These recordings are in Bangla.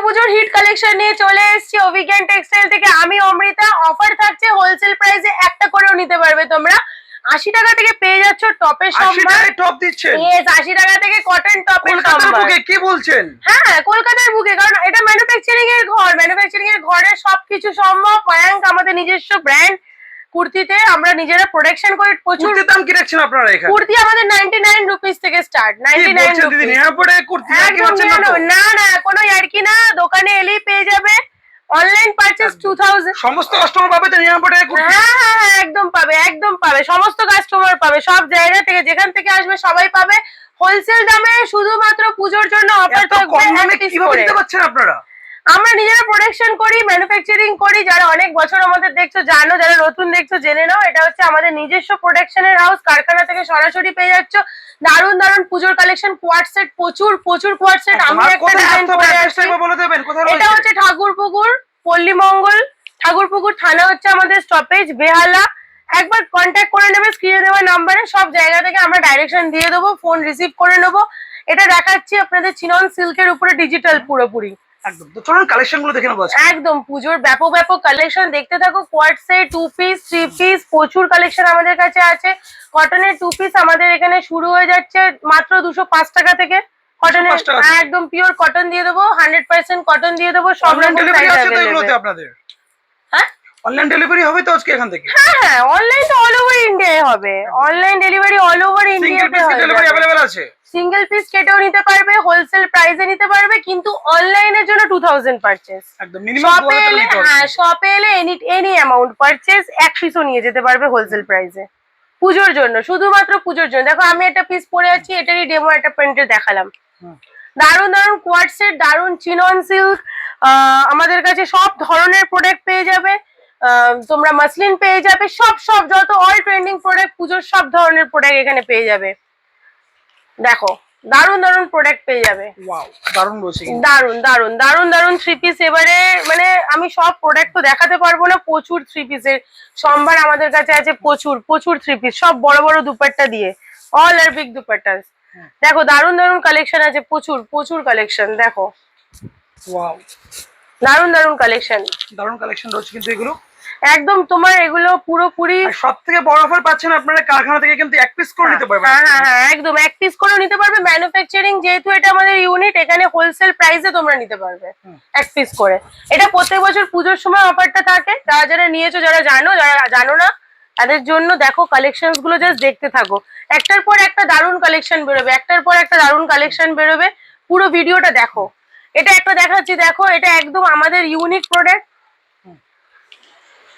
দুর্গাপুজোর হিট কালেকশন নিয়ে চলে এসেছি অভিজ্ঞান টেক্সটাইল থেকে। আমি অমৃতা অফার থাকছে হোলসেল প্রাইসে একটা করেও নিতে পারবে তোমরা। আশি টাকা থেকে পেয়ে যাচ্ছ টপের সম্ভার। টপ দিচ্ছেন? ইয়েস আশি টাকা থেকে কটন টপের কলকাতার সম্ভার। বুকে কি বলছেন? হ্যাঁ কলকাতার বুকে কারণ এটা ম্যানুফ্যাকচারিং এর ঘর। ম্যানুফ্যাকচারিং এর ঘরে সবকিছু সম্ভব। মায়াঙ্ক আমাদের নিজস্ব ব্র্যান্ড কুর্তিতে আমরা নিজেরা প্রোডাকশন করি প্রচুর দাম কি রাখছেন আপনারা এখানে? কুর্তি আমাদের নাইনটি নাইন রুপিস থেকে স্টার্ট কি নাইনটি নাইন বলছেন দিদি কুর্তি হচ্ছে না না কোনো ইয়ার্কি না দোকানে এলেই পেয়ে যাবে। অনলাইন টু থাউজেন্ড সমস্ত কাস্টমার পাবে তো নিরাপদে কুর্তি? হ্যাঁ হ্যাঁ হ্যাঁ একদম পাবে একদম পাবে। সমস্ত কাস্টমার পাবে সব জায়গা থেকে যেখান থেকে আসবে সবাই পাবে। হোলসেল দামে শুধুমাত্র পুজোর জন্য অফার এত কম দামে কীভাবে দিতে পারছেন আপনারা? আমরা নিজেরা প্রোডাকশন করি ম্যানুফ্যাকচারিং করি যারা অনেক বছর আমাদের দেখছ জানো যারা নতুন দেখছ জেনে নাও এটা হচ্ছে আমাদের নিজস্ব প্রোডাকশনের হাউস কারখানা থেকে সরাসরি পেয়ে যাচ্ছ। দারুণ দারুণ পুজোর কালেকশন কোয়াট সেট প্রচুর প্রচুর কোয়াট সেট আমি একটা ডিজাইন করে দেবেন কোথায় এটা হচ্ছে ঠাকুরপুকুর পল্লীমঙ্গল। ঠাকুরপুকুর থানা হচ্ছে আমাদের স্টপেজ বেহালা। একবার কন্ট্যাক্ট করে নেবে স্ক্রিনে দেওয়া নাম্বারে সব জায়গা থেকে আমরা ডাইরেকশন দিয়ে দেবো ফোন রিসিভ করে নেব। এটা দেখাচ্ছি আপনাদের চিনন সিল্কের উপরে ডিজিটাল পুরোপুরি। একদম। তো চলুন কালেকশনগুলো দেখে নেব একদম পুজোর ব্যাপক ব্যাপক কালেকশন দেখতে থাকো টু পিস থ্রি পিস প্রচুর কালেকশন আমাদের কাছে আছে। কটনের টু পিস আমাদের এখানে শুরু হয়ে যাচ্ছে মাত্র দুশো পাঁচ টাকা থেকে। কটনের 205 টাকা থেকে। একদম পিওর কটন দিয়ে দেবো হান্ড্রেড পার্সেন্ট কটন দিয়ে দেবো সব রকম আপনাদের? অনলাইন ডেলিভারি হবে তো আজকে এখান থেকে? হ্যাঁ হ্যাঁ অনলাইন তো অল ওভার ইন্ডিয়ায় হবে। অনলাইন ডেলিভারি অল ওভার ইন্ডিয়াতে পিস ডেলিভারি হবে অ্যাভেলেবল আছে? সিঙ্গেল পিস কেটেও নিতে পারবে হোলসেল প্রাইসে নিতে পারবে কিন্তু অনলাইনের জন্য টু থাউজেন্ড পারচেস একদম মিনিমাম শপে এলে হ্যাঁ শপে এলে এনি এনি অ্যামাউন্ট এক পিসও নিয়ে যেতে পারবে হোলসেল প্রাইসে পুজোর জন্য শুধুমাত্র পুজোর জন্য। দেখো আমি একটা পিস পরে আছি এটারই ডেমো একটা প্রিন্টে দেখালাম। দারুণ দারুণ কোয়াড সেট দারুণ চিনন সিল্ক আমাদের কাছে সব ধরনের প্রোডাক্ট পেয়ে যাবে। তোমরা মাসলিন পেয়ে যাবে। সব সব যত অল ট্রেন্ডিং প্রোডাক্ট পুজোর সব ধরনের প্রোডাক্ট এখানে পেয়ে যাবে। দেখো দারুণ দারুণ প্রোডাক্ট পেয়ে যাবে। ওয়াও রয়েছে কিন্তু। দারুণ দারুণ দারুণ দারুণ থ্রি পিস এবারে মানে আমি সব প্রোডাক্ট তো দেখাতে পারব না প্রচুর থ্রি পিসের সম্ভার আমাদের কাছে আছে প্রচুর প্রচুর থ্রি পিস সব বড় বড় দুপাট্টা দিয়ে। অল আর বিগ দুপাট্টা দেখো দারুণ দারুণ কালেকশন আছে প্রচুর প্রচুর কালেকশন দেখো। ওয়াও দারুণ দারুণ কালেকশন দারুণ কালেকশন রয়েছে কিন্তু এগুলো। একদম তোমার এগুলো পুরোপুরি সব থেকে বড় অফার পাচ্ছেন আপনারা কারখানা থেকে কিন্তু এক পিস করে নিতে পারবেন। হ্যাঁ হ্যাঁ হ্যাঁ একদম এক পিস করেও নিতে পারবে। ম্যানুফ্যাকচারিং যেহেতু এটা আমাদের ইউনিট এখানে হোলসেল প্রাইসে তোমরা নিতে পারবে এক পিস করে। এটা প্রত্যেক বছর পুজোর সময় অফারটা থাকে। যারা যারা নিয়েছো যারা জানো যারা জানো না তাদের জন্য দেখো কালেকশনগুলো জাস্ট দেখতে থাকো। একটার পর একটা দারুণ কালেকশন বেরোবে একটার পর একটা দারুণ কালেকশন বেরোবে। পুরো ভিডিওটা দেখো। এটা একটা দেখাচ্ছি দেখো এটা একদম আমাদের ইউনিক প্রোডাক্ট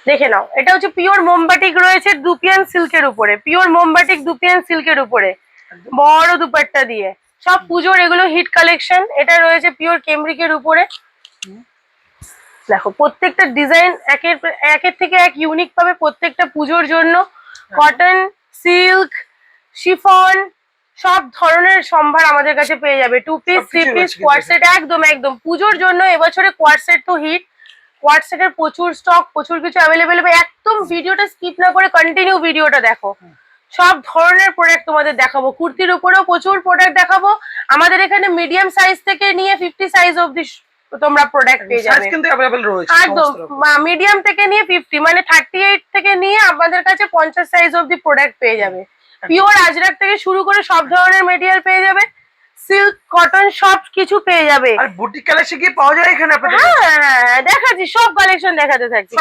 দেখে নাও এটা হচ্ছে পিওর মোমবাটিক রয়েছে দুপিয়ান সিল্কের উপরে পিওর মোমবাটিক দুপিয়ান সিল্কের উপরে বড় দুপাট্টা দিয়ে। সব পুজোর এগুলো হিট কালেকশন এটা রয়েছে পিওর কেমব্রিকের উপরে। দেখো প্রত্যেকটা ডিজাইন একের একের থেকে এক ইউনিক পাবে প্রত্যেকটা পুজোর জন্য। কটন সিল্ক শিফন সব ধরনের সম্ভার আমাদের কাছে পেয়ে যাবে। টু পিস থ্রি পিস রয়েছে কিন্তু কোয়ার সেট একদম একদম। পুজোর জন্য এবছরে কোয়ার সেট তো হিট সেটের প্রচুর স্টক প্রচুর কিছু অ্যাভেলেবেল হবে একদম ভিডিওটা স্কিপ না করে কন্টিনিউ ভিডিওটা দেখো। সব ধরনের প্রোডাক্ট তোমাদের দেখাবো। কুর্তির উপরেও প্রচুর প্রোডাক্ট দেখাবো। আমাদের এখানে মিডিয়াম সাইজ থেকে নিয়ে ফিফটি সাইজ অবধি তোমরা প্রোডাক্ট পেয়ে যাবে। কিন্তু অ্যাভেলেবল রয়েছে একদম মিডিয়াম থেকে নিয়ে ফিফটি মানে থার্টি এইট থেকে নিয়ে আমাদের কাছে পঞ্চাশ সাইজ অবধি প্রোডাক্ট পেয়ে যাবে। পিওর আজরাক থেকে শুরু করে সব ধরনের মেটেরিয়াল পেয়ে যাবে। সিল্ক কটন সব কিছু পেয়ে যাবে। আর বুটিক কালেকশন কি পাওয়া যায় এখানে আপনাদের? হ্যাঁ হ্যাঁ, হ্যাঁ, দেখাচ্ছি সব কালেকশন দেখাতে থাকছি।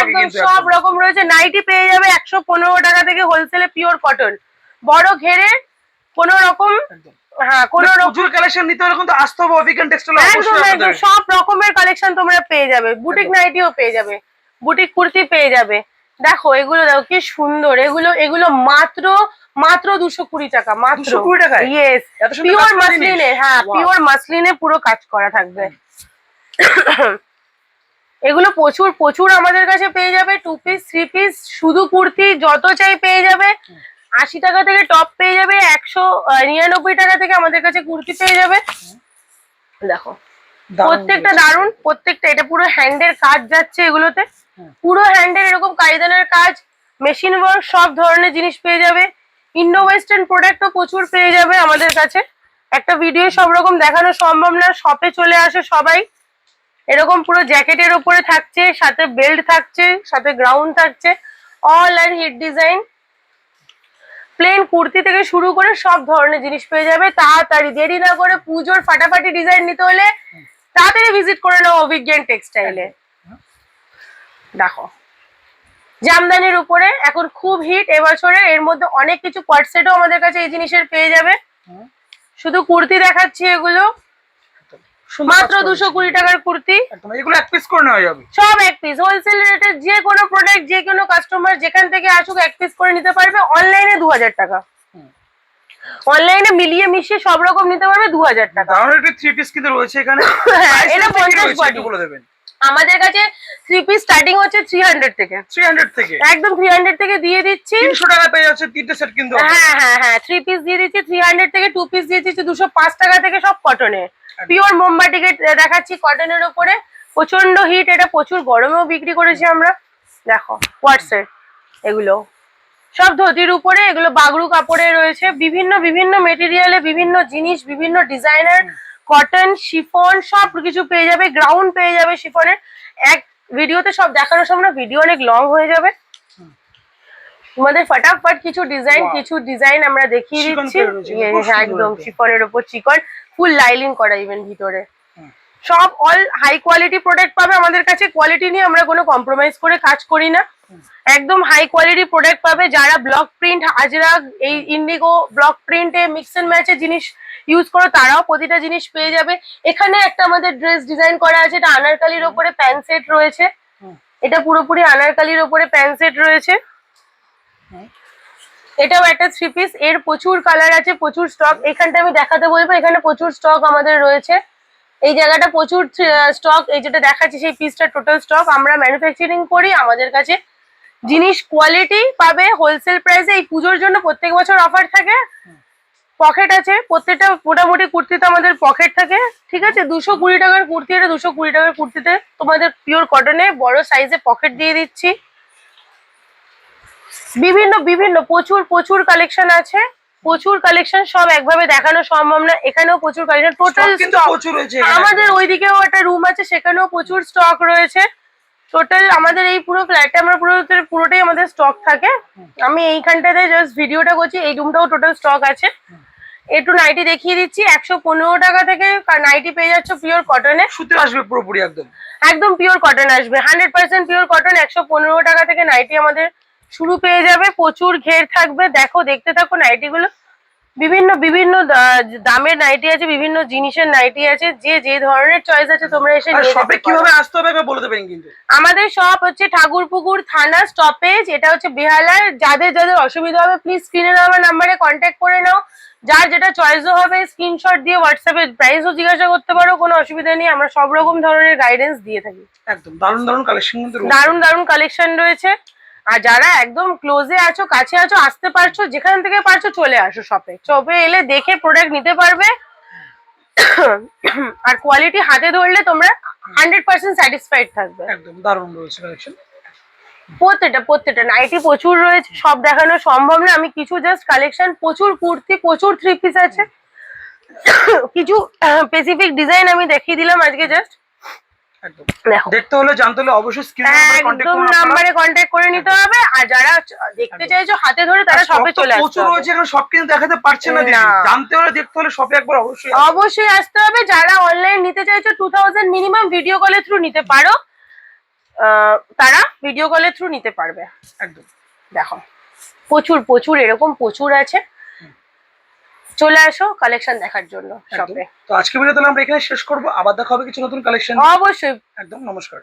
একদম সব রকম রয়েছে। নাইটি পেয়ে যাবে একশো পনেরো টাকা থেকে হোলসেলে পিওর কটন বড় ঘেরে কোন রকম হ্যাঁ কোন মানে রকম কালেকশন নিতে হলে কিন্তু আসতে হবে অভিজ্ঞান টেক্সটাইল একদম একদম সব রকমের কালেকশন তোমরা পেয়ে যাবে। বুটিক নাইটিও পেয়ে যাবে। বুটিক কুর্তি পেয়ে যাবে। দেখো এগুলো দেখো কি সুন্দর। এগুলো এগুলো মাত্র মাত্র দুশো কুড়ি টাকা মাত্র। কুড়ি টাকা ইয়েস পিওর? মাসলিনে হ্যাঁ পিওর মাসলিনে পুরো কাজ করা থাকবে। এগুলো প্রচুর প্রচুর আমাদের কাছে পেয়ে যাবে টু পিস থ্রি পিস শুধু কুর্তি যত চাই পেয়ে যাবে। আশি টাকা থেকে টপ পেয়ে যাবে একশো নিরানব্বই টাকা থেকে আমাদের কাছে কুর্তি পেয়ে যাবে। দেখো প্রত্যেকটা। দারুণ প্রত্যেকটা এটা পুরো হ্যান্ডের কাজ যাচ্ছে এগুলোতে। পুরো হ্যান্ডের এরকম কায়দানের কাজ মেশিন ওয়ার্ক সব ধরনের জিনিস পেয়ে যাবে। ইন্ডো ওয়েস্টার্ন প্রোডাক্টও প্রচুর পেয়ে যাবে আমাদের কাছে। একটা ভিডিও সব রকম দেখানো সম্ভব না শপে চলে আসে সবাই। এরকম পুরো জ্যাকেটের উপরে থাকছে, সাথে বেল্ট থাকছে, সাথে গ্রাউন্ড থাকছে অল আর হিট ডিজাইন প্লেন কুর্তি থেকে শুরু করে সব ধরনের জিনিস পেয়ে যাবে। তাড়াতাড়ি, দেরি না করে পুজোর ফাটাফাটি ডিজাইন নিতে হলে তাড়াতাড়ি ভিজিট করে নাও অভিজ্ঞান টেক্সটাইলে দেখো। জামদানির উপরে এখন খুব হিট এবছরে এর মধ্যে অনেক কিছু কোয়ার্টসেটও আমাদের কাছে এই জিনিসের পেয়ে যাবে। শুধু কুর্তি দেখাচ্ছি এগুলো। মাত্র দুশো কুড়ি টাকার কুর্তি। এগুলো এক পিস করে নেওয়া যাবে। সব এক পিস হোলসেল রেটে যে কোনো প্রোডাক্ট যে কোনো কাস্টমার যেখান থেকে আসুক এক পিস করে নিতে পারবে। অনলাইনে দু হাজার টাকা। অনলাইনে মিলিয়ে মিশিয়ে সব রকম নিতে পারবে দু হাজার টাকা থ্রি পিস কিন্তু রয়েছে এখানে। হ্যাঁ, এটা টা কি 50 রয়েছে একটু body। বলে দেবেন। আমাদের কাছে থ্রি পিস স্টার্টিং হচ্ছে থ্রি হান্ড্রেড থেকে। থ্রি হান্ড্রেড থেকে? একদম থ্রি হান্ড্রেড থেকে দিয়ে দিচ্ছি। তিনশো টাকা পেয়ে যাচ্ছে তিনটে সেট কিন্তু হ্যাঁ হ্যাঁ হ্যাঁ থ্রি পিস দিয়ে দিচ্ছি থ্রি হান্ড্রেড থেকে টু পিস দিয়ে দিচ্ছি দুশো পাঁচ টাকা থেকে সব কটনে পিওর মোমবাটিকে দেখাচ্ছি কটনের উপরে। প্রচণ্ড হিট এটা প্রচুর গরমেও বিক্রি করেছি আমরা। দেখো হোয়াটসঅ্যাপ এগুলো। সব ধুতির উপরে এগুলো বাগরু কাপড়ে রয়েছে। বিভিন্ন বিভিন্ন মেটেরিয়ালে বিভিন্ন জিনিস বিভিন্ন ডিজাইনার কটন শিফন সব কিছু পেয়ে যাবে গ্রাউন্ড পেয়ে যাবে শিফনের এক ভিডিওতে সব দেখানোর না ভিডিও অনেক লং হয়ে যাবে। তোমাদের ফটাফট কিছু ডিজাইন কিছু ডিজাইন আমরা দেখিয়ে দিচ্ছি। একদম একদম। শিফনের উপর চিকন ফুল লাইলিং করা ইভেন ভিতরে। সব অল হাই কোয়ালিটি প্রোডাক্ট পাবে। আমাদের কাছে কোয়ালিটি নিয়ে আমরা কোনো কম্প্রোমাইজ করে কাজ করি না। একদম হাই কোয়ালিটি প্রোডাক্ট পাবে। যারা ব্লক প্রিন্ট আজরাক এই ইন্ডিগো ব্লক প্রিন্টে মিক্স এন্ড ম্যাচে জিনিস ইউজ করো তারাও প্রতিটা জিনিস পেয়ে যাবে। এখানে একটা আমাদের ড্রেস ডিজাইন করা আছে এটা আনারকালির ওপরে প্যান্ট সেট রয়েছে। এটা পুরোপুরি আনারকালির ওপরে প্যান্ট সেট রয়েছে। এটাও একটা থ্রি পিস এর প্রচুর কালার আছে প্রচুর স্টক এখানটা আমি দেখাতে বলব এখানে প্রচুর স্টক আমাদের রয়েছে। এই জায়গাটা প্রচুর স্টক এই যেটা দেখাচ্ছি সেই পিসটা টোটাল স্টক আমরা ম্যানুফ্যাকচারিং করি আমাদের কাছে জিনিস কোয়ালিটি পাবে হোলসেল প্রাইসে এই পুজোর জন্য প্রত্যেক বছর অফার থাকে। পকেট আছে। প্রত্যেকটা মোটামুটি কুর্তিতে আমাদের পকেট থাকে। ঠিক আছে? দুশো কুড়ি টাকার কুর্তি এটা দুশো কুড়ি টাকার কুর্তিতে তোমাদের পিওর কটনে বড় সাইজে পকেট দিয়ে দিচ্ছি। বিভিন্ন বিভিন্ন প্রচুর প্রচুর কালেকশন আছে। প্রচুর কালেকশন সব একভাবে দেখানো সম্ভব না। এখানেও প্রচুর কালেকশন টোটাল আমাদের ওইদিকেও একটা রুম আছে। সেখানেও প্রচুর স্টক রয়েছে। টোটাল আমাদের এই পুরো ফ্ল্যাটে আমরা পুরো পুরোটাই আমাদের স্টক থাকে। আমি এইখানটাতে জাস্ট ভিডিওটা করছি এই রুমটাও টোটাল স্টক আছে। একটু নাইটি দেখিয়ে দিচ্ছি একশো পনেরো টাকা থেকে নাইটি পেয়ে যাচ্ছ পিওর কটনে সুতি আসবে পুরোপুরি একদম। একদম পিওর কটন আসবে। হান্ড্রেড পার্সেন্ট পিওর কটন একশো পনেরো টাকা থেকে নাইটি আমাদের শুরু পেয়ে যাবে। প্রচুর ঘের থাকবে। দেখো দেখতে থাকো নাইটিগুলো বিভিন্ন বিভিন্ন দামের নাইটি আছে বিভিন্ন জিনিসের নাইটি আছে যে যে ধরনের চয়েস আছে তোমরা এসে শপে কীভাবে আসতে হবে বলে দেবেন কিন্তু। আমাদের শপ হচ্ছে ঠাকুরপুকুর থানা স্টপেজ এটা হচ্ছে বেহালার যাদের যাদের অসুবিধা হবে প্লিজ স্ক্রিনে আমার নাম্বারে কন্ট্যাক্ট করে নাও। যার যেটা চয়েসও হবে স্ক্রিনশট দিয়ে হোয়াটসঅ্যাপে প্রাইসও জিজ্ঞাসা করতে পারো কোনো অসুবিধা নেই। আমরা সব রকম ধরনের গাইডেন্স দিয়ে থাকি। একদম দারুণ দারুণ কালেকশন। দারুণ দারুণ কালেকশন রয়েছে। আর যারা একদম ক্লোজে আছো কাছে আছো আসতে পারছ যেখান থেকে পারছ চলে আসো শপে শপে এলে দেখে প্রোডাক্ট নিতে পারবে। আর কোয়ালিটি হাতে ধরলে তোমরা হান্ড্রেড পার্সেন্ট স্যাটিসফাইড থাকবে। একদম দারুণ রয়েছে কালেকশন প্রত্যেকটা প্রত্যেকটা নাইটি প্রচুর রয়েছে সব দেখানো সম্ভব না। আমি কিছু জাস্ট কালেকশন প্রচুর কুর্তি প্রচুর থ্রি পিস আছে। কিছু স্পেসিফিক ডিজাইন আমি দেখিয়ে দিলাম আজকে জাস্ট দেখতে হলে জানতে হলে অবশ্যই একদম নাম্বারে কন্ট্যাক্ট করে নিতে হবে আর যারা দেখতে চাইছো হাতে ধরে তারা শপে চলে আসতে প্রচুর রয়েছে এখানে সব কিন্তু দেখাতে পারছে না জানতে হলে দেখতে হলে শপে একবার অবশ্যই অবশ্যই আসতে হবে। যারা অনলাইন নিতে চাইছো টু থাউজেন্ড মিনিমাম ভিডিও কলের থ্রু নিতে পারো। আহ, তারা ভিডিও কলের থ্রু নিতে পারবে। একদম। দেখো। প্রচুর প্রচুর এরকম প্রচুর আছে। চলে আসো কালেকশন দেখার জন্য। শপে তো আজকে ভিডিও তাহলে আমরা এখানে শেষ করব। আবার দেখা হবে কিছু নতুন কালেকশন অবশ্যই। একদম নমস্কার।